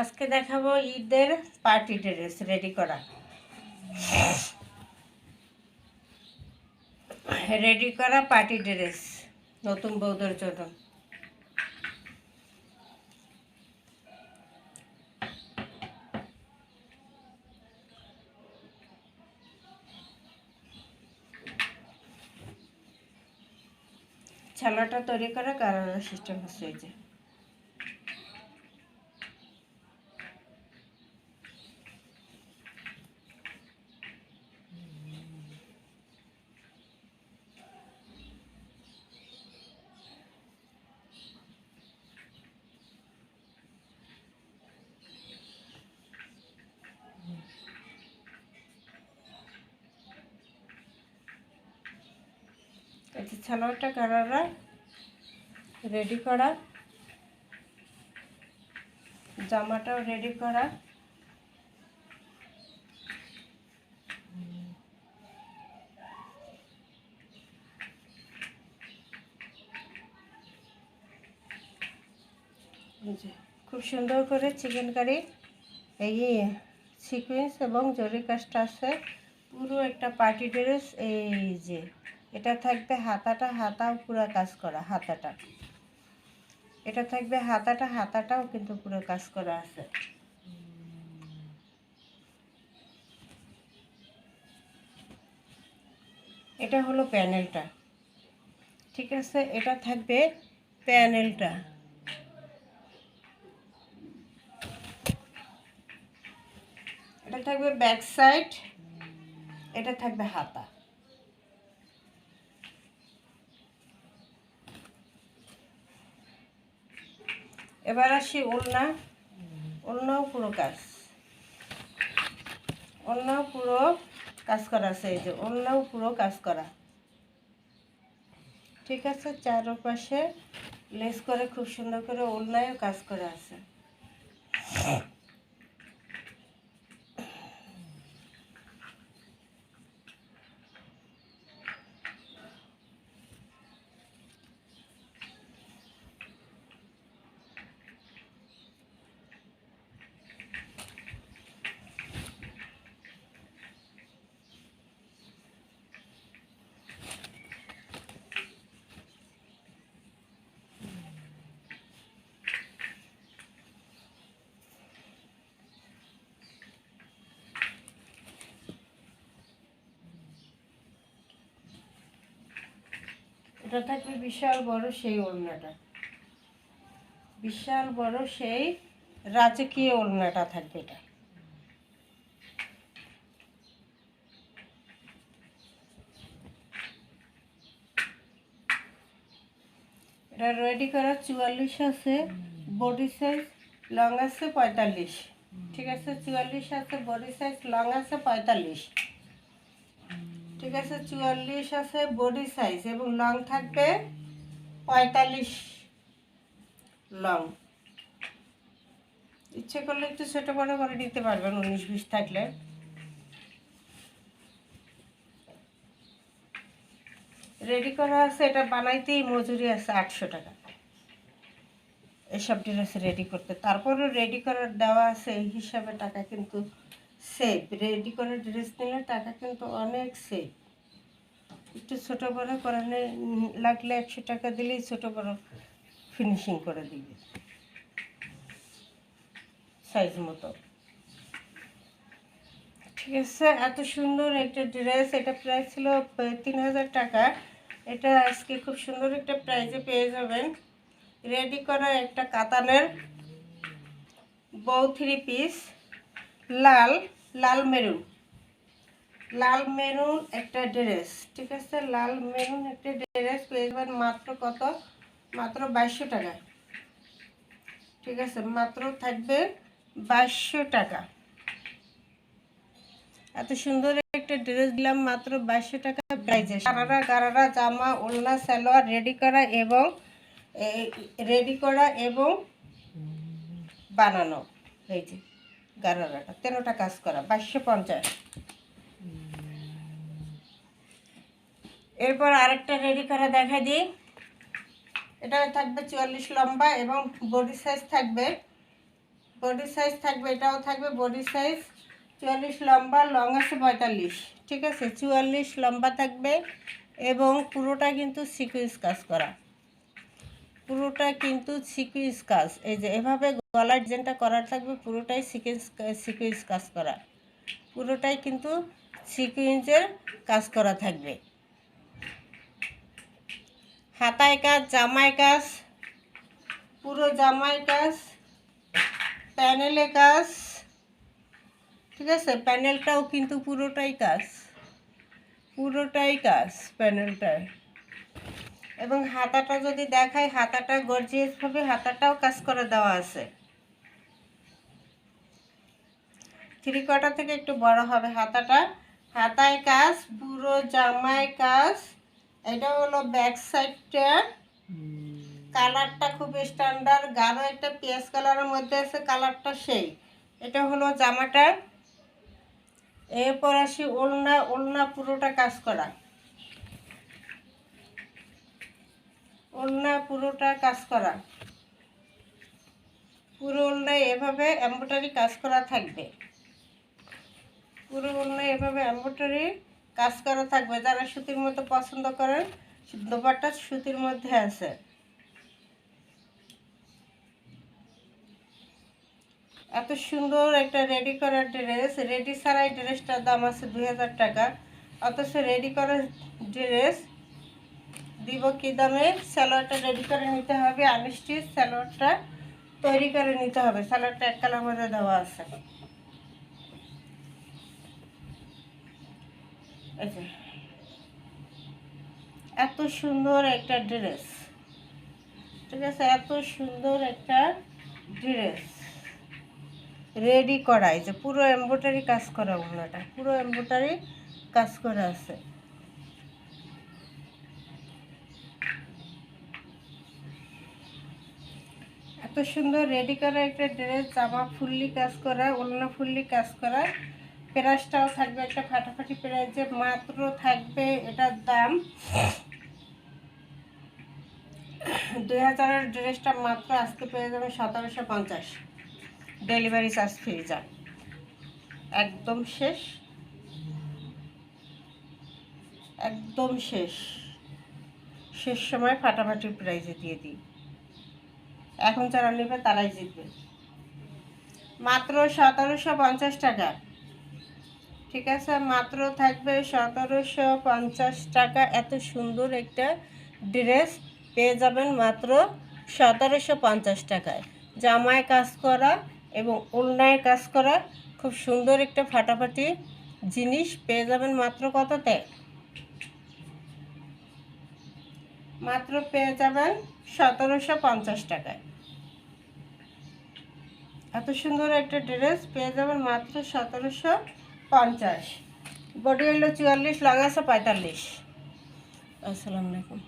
আজকে দেখাবো ঈদের পার্টি ড্রেস রেডি করা। রেডি করা পার্টি ড্রেস নতুন বৌদের জন্য। ছালাটা তৈরি করা কারণ সিস্টেম হচ্ছে এতে কারারা রেডি করা। জামাটাও রেডি করা। খুব সুন্দর করে চিকেন কারি এই সিকুয়েন্স এবং জরি কাজটা আছে। পুরো একটা পার্টি ড্রেস এই যে এটা থাকবে হাতাটা, হাতাও পুরো কাজ করা, হাতাটা। এটা থাকবে হাতাটা, হাতাটাও কিন্তু পুরো কাজ করা আছে। এটা হলো প্যানেলটা। ঠিক আছে, এটা থাকবে প্যানেলটা। এটা থাকবে ব্যাক সাইড, এটা থাকবে হাতা। এবার আসি ওলনা ওলনাও পুরো কাজ। ওলনাও পুরো কাজ করা আছে, এই যে ওলনাও পুরো কাজ করা। ঠিক আছে, চারপাশে লেস করে খুব সুন্দর করে ওলনায়ও কাজ করা আছে। এটা থাকবে বিশাল বড়? সেই ওড়নাটা। বিশাল বড় সেই রাজকীয় ওড়নাটা থাকবে এটা। এটা রেডি করা চুয়াল্লিশ আছে বডি সাইজ লং আছে পঁয়তাল্লিশ। ঠিক আছে? চুয়াল্লিশ আছে বডি সাইজ লং আছে, পঁয়তাল্লিশ। ঠিক আছে, চুয়াল্লিশ আছে বডি সাইজ এবং লং থাকবে পঁয়তাল্লিশ লং ইচ্ছে করলে একটু ছোটো বড়ো করে নিতে পারবেন, উনিশ বিশ থাকলে। রেডি করা আছে, এটা বানাইতেই মজুরি আছে আটশো টাকা। এসব ড্রেস রেডি করতে। তারপরেও রেডি করার দেওয়া আছে, এই হিসাবে টাকা কিন্তু সেভ রেডি করে ড্রেস নিলে টাকা কিন্তু অনেক সেফ একটু ছোটো বড়ো করানো লাগলে একশো টাকা দিলেই ছোটো বড়ো ফিনিশিং করে দিবে। সাইজ মতো। ঠিক আছে, এত সুন্দর একটা ড্রেস এটা প্রাইস ছিল তিন হাজার টাকা। এটা আজকে খুব সুন্দর একটা প্রাইজে পেয়ে যাবেন। রেডি করা একটা কাতানের বউ থ্রি পিস লাল লাল মেরুন। লাল মেরুন একটা ড্রেস, ঠিক আছে? লাল মেরুন একটা ড্রেস পেয়ে যাবেন মাত্র কত? মাত্র বাইশশো টাকা। ঠিক আছে? মাত্র থাকবে বাইশশো টাকা। এত সুন্দর একটা ড্রেস দিলাম মাত্র বাইশশো টাকা প্রাইজে সারারা গারারা জামা ওলনা সালোয়ার, রেডি করা এবং রেডি করা এবং বানানো। যে। গারারাটা, তেরোটা কাজ করা, বাইশশো পঞ্চাশ। এরপর আরেকটা রেডি করা দেখা দিই। এটা থাকবে চুয়াল্লিশ লম্বা এবং বডি সাইজ থাকবে। বডি সাইজ থাকবে, এটাও থাকবে বডি সাইজ চুয়াল্লিশ লম্বা লং আছে পঁয়তাল্লিশ। ঠিক আছে? চুয়াল্লিশ লম্বা থাকবে এবং পুরোটা কিন্তু সিকুয়েন্স কাজ করা। পুরোটা কিন্তু সিকুয়েন্স কাজ। এই যে এভাবে গলার ডিজাইনটা করার থাকবে পুরোটাই সিকুয়েন্স সিকুয়েন্স কাজ করা। পুরোটাই কিন্তু সিকুয়েন্সের কাজ করা থাকবে। হাতায় কাজ, জামায় কাজ, পুরো জামায় কাজ, প্যানেলে কাজ, ঠিক আছে? প্যানেলটাও কিন্তু পুরোটাই কাজ। পুরোটাই কাজ প্যানেলটায় এবং হাতাটা যদি দেখায় হাতাটা গর্জিয়াসভাবে হাতাটাও কাজ করে দেওয়া আছে। থ্রি কোয়ার্টার থেকে একটু বড় হবে হাতাটা। হাতায় কাজ পুরো জামায় কাজ। এটা হলো ব্যাক সাইডটা কালারটা খুব স্ট্যান্ডার্ড গাঢ় একটা পেঁয়াজ কালারের মধ্যে আছে, কালারটা সেই। এটা হলো জামাটা। এরপর আসি ওলনা ওলনা পুরোটা কাজ করা। ওলনা পুরোটা কাজ করা। পুরো ওলনায় এভাবে এম্ব্রয়ডারি কাজ করা থাকবে। পুরো এভাবে এম্ব্রয়ডারি কাজ করা থাকবে। যারা সুতির মতো পছন্দ করেন, দোপাট্টা সুতির মধ্যে আছে। এত সুন্দর একটা রেডি করা ড্রেস। রেডি ছাড়া এই ড্রেসটার দাম আছে দুই হাজার টাকা। অথচ রেডি করা ড্রেস দিব কি দামে? স্যালোয়ারটা রেডি করে নিতে হবে আনস্টিচ স্যালোয়ারটা তৈরি করে নিতে হবে। স্যালোয়ারটা এক কালার মধ্যে দেওয়া আছে। এত সুন্দর একটা ড্রেস ঠিক আছে? এত সুন্দর একটা ড্রেস রেডি করা যে পুরো এমব্রয়ডারি কাজ করা ওগুলোটা পুরো এমব্রয়ডারি কাজ করা আছে। এত সুন্দর রেডি করা একটা ড্রেস জামা ফুললি কাজ করা, ওলনা ফুললি কাজ করা। প্রাইসটাও থাকবে, একটা ফাটাফাটি প্রাইসে মাত্র থাকবে এটার দাম দুই হাজারের ড্রেসটা মাত্র আজকে পেয়ে যাবে সতেরোশো পঞ্চাশ। ডেলিভারি চার্জ ফ্রি যান একদম শেষ। একদম শেষ। শেষ সময় ফাটাফাটি প্রাইজে দিয়ে দিই। এখন যারা নেবে তারাই জিতবে। মাত্র সতেরোশো পঞ্চাশ টাকা। ঠিক আছে? মাত্র থাকবে সতেরোশো পঞ্চাশ টাকা। এত সুন্দর একটা ড্রেস পেয়ে যাবেন মাত্র সতেরোশো পঞ্চাশ টাকায়। জামায় কাজ করা এবং ওলনায় কাজ করা খুব সুন্দর একটা ফাটাফাটি জিনিস পেয়ে যাবেন মাত্র কততে? মাত্র পেয়ে যাবেন সতেরোশো পঞ্চাশ টাকায়। এত সুন্দর একটা ড্রেস পেয়ে যাবেন মাত্র সতেরোশো পঞ্চাশ। বডি হইল চুয়াল্লিশ লং পঁয়তাল্লিশ। আসসালামু আলাইকুম।